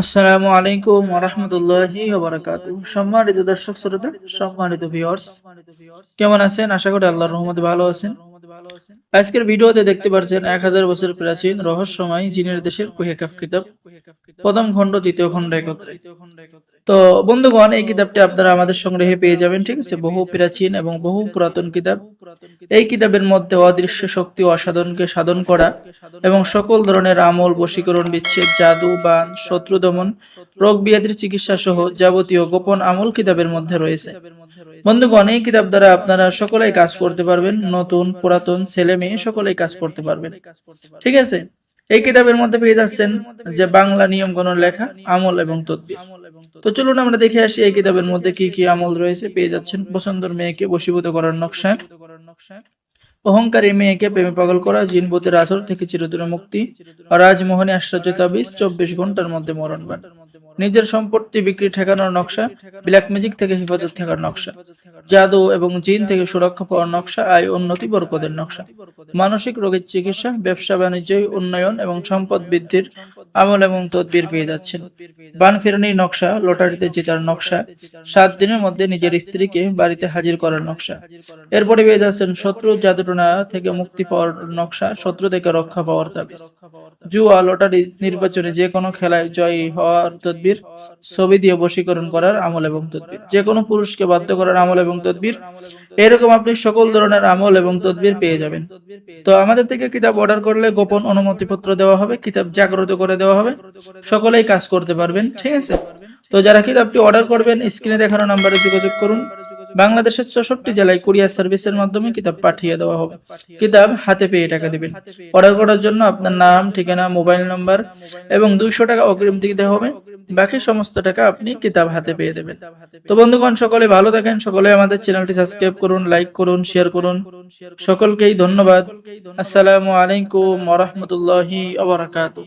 আসসালামু আলাইকুম রহমতুল্লাহি সম্মানিত দর্শক শ্রোতা, সম্মানিত ভিউয়ার্স কেমন আছেন? আশা করি আল্লাহর রহমতে ভালো আছেন। আজকের ভিডিওতে দেখতে পাচ্ছেন এক হাজার বছর প্রাচীন রহস্যময় জিনের দেশের কুহেকাফ কিতাব। প্রথম খণ্ড, দ্বিতীয় খণ্ড একত্রে। তো বন্ধুগণ, এই কিতাবটি আপনারা আমাদের সংগ্রহে পেয়ে যাবেন, ঠিক আছে? বহু প্রাচীন এবং বহু পুরাতন কিতাব। এই কিতাবের মধ্যে অদৃশ্য শক্তি ও অসাধনকে সাধন করা এবং সকল ধরনের আমল, বশীকরণ, বিচ্ছেদ, জাদু, বান, শত্রু দমন, রোগ ব্যাধির চিকিৎসা সহ যাবতীয় গোপন আমল কিতাবের মধ্যে রয়েছে। বন্ধুগণ, এই কিতাব দ্বারা আপনারা সকলেই কাজ করতে পারবেন, নতুন, পুরাতন ছেলে মেয়ে সকলেই কাজ করতে পারবেন। ঠিক আছে? এই কিতাবের মধ্যে পেয়ে যাচ্ছেন যে বাংলা নিয়ম গণন লেখা, আমল এবং তদ্বির। তো চলুন আমরা দেখে আসি এই কিতাবের মধ্যে কি কি আমল রয়েছে। পেয়ে যাচ্ছেন পছন্দর মেয়েকে বশীভূত করার নকশা। অহংকারী মেয়েকে প্রেমে পাগল করা, জিনবতের আসর থেকে চিরদূরে মুক্তি। রাজমোহনী আশ্চর্য তাবিজ চব্বিশ ঘণ্টার মধ্যে মরণ মরণবান নিজের সম্পত্তি বিক্রি ঠেকানোর নকশা ব্ল্যাক ম্যাজিক থেকে হেফাজত থাকার নকশা, জাদু এবং জিন থেকে সুরক্ষা পাওয়ার নকশা আয় উন্নতি বরকদের নকশা। মানসিক রোগের চিকিৎসা, ব্যবসা বাণিজ্য, উন্নয়ন এবং সম্পদ বৃদ্ধির আমল এবং তদবির পেয়ে যাচ্ছেন। বান ফেরানির নকশা, লটারিতে জেতার নকশা, সাত দিনের মধ্যে নিজের স্ত্রীকে বাড়িতে হাজির করার নকশা। এরপরে পেয়ে যাচ্ছেন শত্রু জাদুটনা থেকে মুক্তি পাওয়ার নকশা, শত্রু থেকে রক্ষা পাওয়ার তাবিজ। জুয়া, লটারি, নির্বাচনে যে কোনো খেলায় জয়ী হওয়ার তদবির ছবি দিয়ে বশীকরণ করার আমল এবং তদবির। যে কোনো পুরুষকে বাধ্য করার আমল এবং তদবির। এরকম আপনি সকল ধরনের আমল এবং তদবির পেয়ে যাবেন। তো আমাদের থেকে কিতাব অর্ডার করলে গোপন অনুমতিপত্র দেওয়া হবে, কিতাব জাগ্রত করে দেওয়া হবে। সকলেই কাজ করতে পারবেন, ঠিক আছে? তো যারা কিতাবটি অর্ডার করবেন, স্ক্রিনে দেখানো নাম্বারে যোগাযোগ করুন। বাংলাদেশের চৌষট্টি জেলায় কুরিয়ার সার্ভিসের মাধ্যমে কিতাব পাঠিয়ে দেওয়া হবে। কিতাব হাতে পেয়ে টাকা দেবেন। অর্ডার করার জন্য আপনার নাম, ঠিকানা, মোবাইল নম্বর এবং দুইশো টাকা অগ্রিম দিতে হবে। বাকি সমস্ত টাকা আপনি কিতাব হাতে পেয়ে দেবেন। তো বন্ধুগণ, সকলে ভালো থাকেন। সকলে আমাদের চ্যানেলটি সাবস্ক্রাইব করুন, লাইক করুন, শেয়ার করুন। সকলকেই ধন্যবাদ। আসসালামু আলাইকুম ওরহমতুল্লাহি আবরাকাতুহ